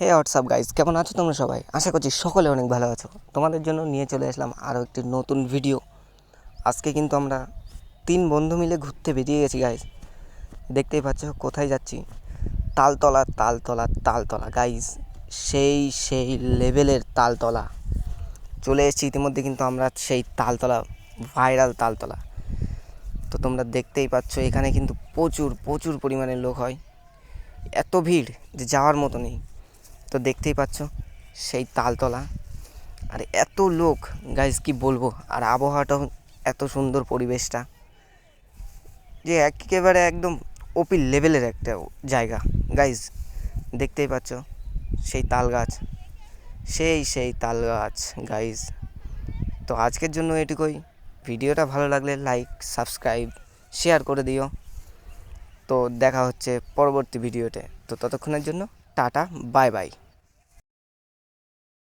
হে WhatsApp guys কেমন আছো তোমরা সবাই? আশা করছি সকলে অনেক ভালো আছো। তোমাদের জন্য নিয়ে চলে আসলাম আরও একটি নতুন ভিডিও আজকে কিন্তু আমরা তিন বন্ধু মিলে ঘুরতে বেরিয়ে গেছি গাইজ দেখতেই পাচ্ছ কোথায় যাচ্ছি। তালতলা তালতলা তালতলা গাইজ সেই সেই লেভেলের তালতলা। চলে এসেছি ইতিমধ্যে কিন্তু আমরা সেই তালতলা ভাইরাল তালতলা। তো তোমরা দেখতেই পাচ্ছ এখানে কিন্তু প্রচুর প্রচুর পরিমাণে লোক হয়। এত ভিড় যে যাওয়ার মতো নেই। তো দেখতেই পাচ্ছ, সেই তালতলা। আর এত লোক গাইজ কি বলব? আর আবহাওয়াটাও এত সুন্দর পরিবেশটা, যে একেবারে একদম ওপি লেভেলের একটা জায়গা। গাইজ দেখতেই পাচ্ছ, সেই তাল গাছ সেই সেই তাল গাছ গাইজ তো আজকের জন্য এটুকুই। ভিডিওটা ভালো লাগলে লাইক সাবস্ক্রাইব শেয়ার করে দিও। তো দেখা হচ্ছে পরবর্তী ভিডিওতে। তো ততক্ষণের জন্য টাটা বাই বাই